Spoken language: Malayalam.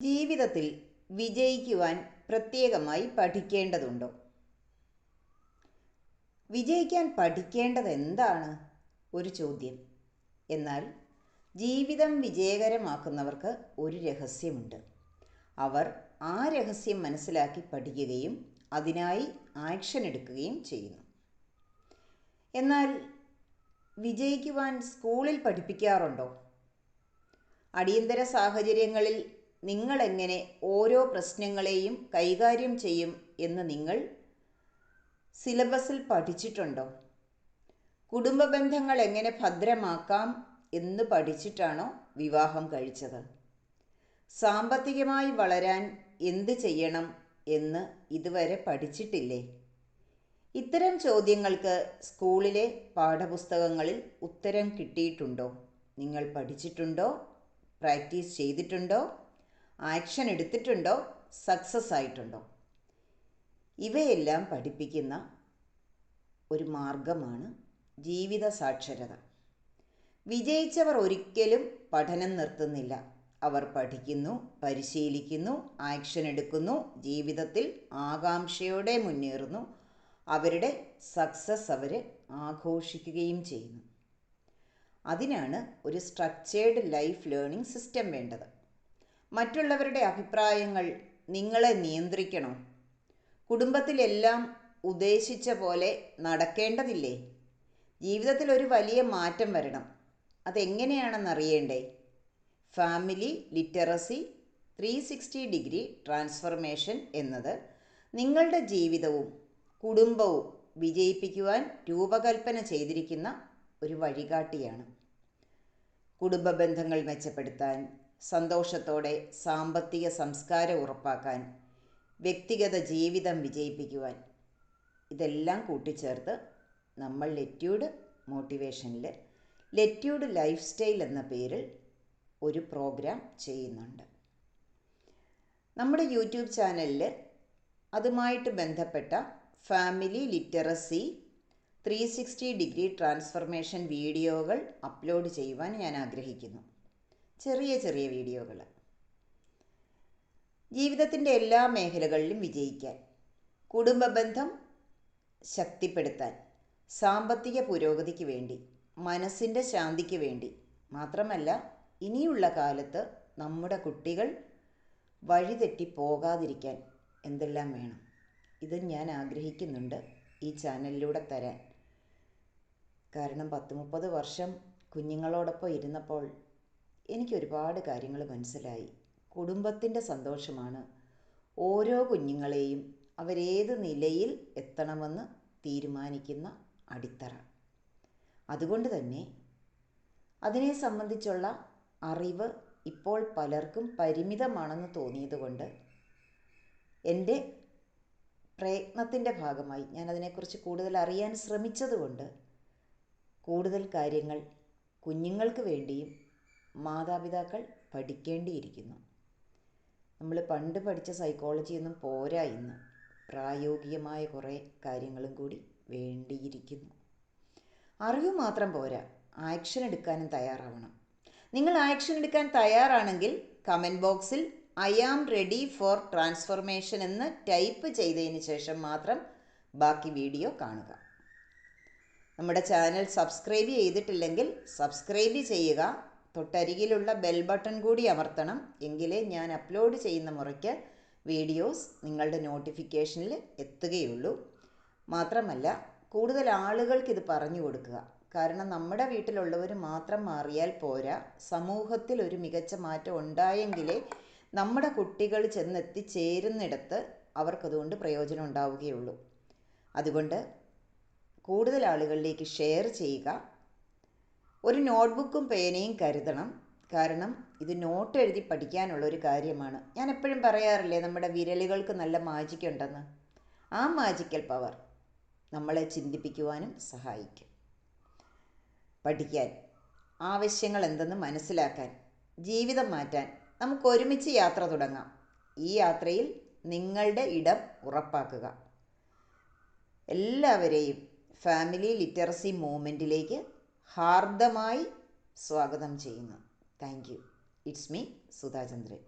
ജീവിതത്തിൽ വിജയിക്കുവാൻ പ്രത്യേകമായി പഠിക്കേണ്ടതുണ്ടോ? വിജയിക്കാൻ പഠിക്കേണ്ടത് എന്താണ് ഒരു ചോദ്യം. എന്നാൽ ജീവിതം വിജയകരമാക്കുന്നവർക്ക് ഒരു രഹസ്യമുണ്ട്. അവർ ആ രഹസ്യം മനസ്സിലാക്കി പഠിക്കുകയും അതിനായി ആക്ഷൻ എടുക്കുകയും ചെയ്യുന്നു. എന്നാൽ വിജയിക്കുവാൻ സ്കൂളിൽ പഠിപ്പിക്കാറുണ്ടോ? അടിയന്തര സാഹചര്യങ്ങളിൽ നിങ്ങളെങ്ങനെ ഓരോ പ്രശ്നങ്ങളെയും കൈകാര്യം ചെയ്യും എന്ന് നിങ്ങൾ സിലബസിൽ പഠിച്ചിട്ടുണ്ടോ? കുടുംബ ബന്ധങ്ങൾ എങ്ങനെ ഭദ്രമാക്കാം എന്ന് പഠിച്ചിട്ടാണോ വിവാഹം കഴിച്ചത്? സാമ്പത്തികമായി വളരാൻ എന്ത് ചെയ്യണം എന്ന് ഇതുവരെ പഠിച്ചിട്ടില്ലേ? ഇത്തരം ചോദ്യങ്ങൾക്ക് സ്കൂളിലെ പാഠപുസ്തകങ്ങളിൽ ഉത്തരം കിട്ടിയിട്ടുണ്ടോ? നിങ്ങൾ പഠിച്ചിട്ടുണ്ടോ? പ്രാക്ടീസ് ചെയ്തിട്ടുണ്ടോ? ആക്ഷൻ എടുത്തിട്ടുണ്ടോ? സക്സസ് ആയിട്ടുണ്ടോ? ഇവയെല്ലാം പഠിപ്പിക്കുന്ന ഒരു മാർഗമാണ് ജീവിത സാക്ഷരത. വിജയിച്ചവർ ഒരിക്കലും പഠനം നിർത്തുന്നില്ല. അവർ പഠിക്കുന്നു പരിശീലിക്കുന്നു ആക്ഷൻ എടുക്കുന്നു ജീവിതത്തിൽ ആകാംക്ഷയോടെ മുന്നേറുന്നു. അവരുടെ സക്സസ് അവർ ആഘോഷിക്കുകയും ചെയ്യുന്നു. അതിനാണ് ഒരു സ്ട്രക്ചേർഡ് ലൈഫ് ലേണിംഗ് സിസ്റ്റം വേണ്ടത്. മറ്റുള്ളവരുടെ അഭിപ്രായങ്ങൾ നിങ്ങളെ നിയന്ത്രിക്കണോ? കുടുംബത്തിലെല്ലാം ഉദ്ദേശിച്ച പോലെ നടക്കേണ്ടതില്ലേ? ജീവിതത്തിൽ ഒരു വലിയ മാറ്റം വരണം. അതെങ്ങനെയാണെന്നറിയേണ്ടേ? Family literacy three sixty degree transformation എന്നത് നിങ്ങളുടെ ജീവിതവും കുടുംബവും വിജയിപ്പിക്കുവാൻ രൂപകൽപ്പന ചെയ്തിരിക്കുന്ന ഒരു വഴികാട്ടിയാണ്. കുടുംബ ബന്ധങ്ങൾ മെച്ചപ്പെടുത്താൻ സന്തോഷത്തോടെ സാമ്പത്തിക സംസ്കാരം ഉറപ്പാക്കാൻ വ്യക്തിഗത ജീവിതം വിജയിപ്പിക്കുവാൻ ഇതെല്ലാം കൂട്ടിച്ചേർത്ത് നമ്മൾ ലെറ്റ്യൂഡ് മോട്ടിവേഷനിൽ ലെറ്റ്യൂഡ് ലൈഫ് സ്റ്റൈൽ എന്ന പേരിൽ ഒരു പ്രോഗ്രാം ചെയ്യുന്നുണ്ട്. നമ്മുടെ യൂട്യൂബ് ചാനലിൽ അതുമായിട്ട് ബന്ധപ്പെട്ട family literacy three sixty degree transformation വീഡിയോകൾ അപ്ലോഡ് ചെയ്യുവാൻ ഞാൻ ആഗ്രഹിക്കുന്നു. ചെറിയ ചെറിയ വീഡിയോകൾ. ജീവിതത്തിന്റെ എല്ലാ മേഖലകളിലും വിജയിക്കാൻ കുടുംബ ബന്ധം ശക്തിപ്പെടുത്താൻ സാമ്പത്തിക പുരോഗതിക്ക് വേണ്ടി മനസ്സിന്റെ ശാന്തിക്ക് വേണ്ടി മാത്രമല്ല ഇനിയുള്ള കാലത്ത് നമ്മുടെ കുട്ടികൾ വഴിതെറ്റി പോകാതിരിക്കാൻ എന്തെല്ലാം വേണം. ഇത് ഞാൻ ആഗ്രഹിക്കുന്നുണ്ട് ഈ ചാനലിലൂടെ തരാൻ. കാരണം പത്ത് മുപ്പത് വർഷം കുഞ്ഞുങ്ങളോടൊപ്പം ഇരുന്നപ്പോൾ എനിക്ക് ഒരുപാട് കാര്യങ്ങൾ മനസ്സിലായി. കുടുംബത്തിന്റെ സന്തോഷമാണ്. ഓരോ കുഞ്ഞുങ്ങളെയും അവരേത് നിലയിൽ എത്തണമെന്ന് തീരുമാനിക്കുന്ന അടിത്തറ. അതുകൊണ്ട് തന്നെ അതിനെ സംബന്ധിച്ചുള്ള അറിവ് ഇപ്പോൾ പലർക്കും പരിമിതമാണെന്ന് തോന്നിയതുകൊണ്ട് എന്റെ പ്രയത്നത്തിന്റെ ഭാഗമായി ഞാൻ അതിനെക്കുറിച്ച് കൂടുതൽ അറിയാൻ ശ്രമിച്ചതുകൊണ്ട് കൂടുതൽ കാര്യങ്ങൾ കുഞ്ഞുങ്ങൾക്ക് വേണ്ടിയും മാതാപിതാക്കൾ പഠിക്കേണ്ടിയിരിക്കുന്നു. നമ്മൾ പണ്ട് പഠിച്ച സൈക്കോളജിയൊന്നും പോരാ ഇന്ന്. പ്രായോഗികമായ കുറേ കാര്യങ്ങളും കൂടി വേണ്ടിയിരിക്കുന്നു. അറിവ് മാത്രം പോരാ. ആക്ഷൻ എടുക്കാനും തയ്യാറാവണം. നിങ്ങൾ ആക്ഷൻ എടുക്കാൻ തയ്യാറാണെങ്കിൽ കമന്റ് ബോക്സിൽ I am ready for transformation എന്ന് ടൈപ്പ് ചെയ്തതിന് ശേഷം മാത്രം ബാക്കി വീഡിയോ കാണുക. നമ്മുടെ ചാനൽ സബ്സ്ക്രൈബ് ചെയ്തിട്ടില്ലെങ്കിൽ സബ്സ്ക്രൈബ് ചെയ്യുക. തൊട്ടരികിലുള്ള ബെൽ ബട്ടൺ കൂടി അമർത്തണം. എങ്കിലേ ഞാൻ അപ്ലോഡ് ചെയ്യുന്ന മുറയ്ക്ക് വീഡിയോസ് നിങ്ങളുടെ നോട്ടിഫിക്കേഷനിൽ എത്തുകയുള്ളൂ. മാത്രമല്ല കൂടുതൽ ആളുകൾക്ക് ഇത് പറഞ്ഞു കൊടുക്കുക. കാരണം നമ്മുടെ വീട്ടിലുള്ളവർ മാത്രം മാറിയാൽ പോരാ. സമൂഹത്തിൽ ഒരു മികച്ച മാറ്റം ഉണ്ടായെങ്കിലേ നമ്മുടെ കുട്ടികൾ ചെന്നെത്തിച്ചേരുന്നിടത്ത് അവർക്കതുകൊണ്ട് പ്രയോജനം ഉണ്ടാവുകയുള്ളൂ. അതുകൊണ്ട് കൂടുതൽ ആളുകളിലേക്ക് ഷെയർ ചെയ്യുക. ഒരു നോട്ട്ബുക്കും പേനയും കരുതണം. കാരണം ഇത് നോട്ട് എഴുതി പഠിക്കാനുള്ള ഒരു കാര്യമാണ്. ഞാൻ എപ്പോഴും പറയാറില്ലേ നമ്മുടെ വിരലുകൾക്ക് നല്ല മാജിക് ഉണ്ടെന്ന്. ആ മാജിക്കൽ പവർ നമ്മളെ ചിന്തിപ്പിക്കുവാനും സഹായിക്കും. പഠിക്കാൻ ആവശ്യങ്ങൾ എന്തെന്ന് മനസ്സിലാക്കാൻ ജീവിതം മാറ്റാൻ നമുക്ക് ഒരുമിച്ച് യാത്ര തുടങ്ങാം. ഈ യാത്രയിൽ നിങ്ങളുടെ ഇടം ഉറപ്പാക്കുക. എല്ലാവരെയും ഫാമിലി ലിറ്ററസി മൂവ്മെന്റിലേക്ക് ഹാർദമായി സ്വാഗതം ചെയ്യുന്നു. Thank you it's me Sudha Chandran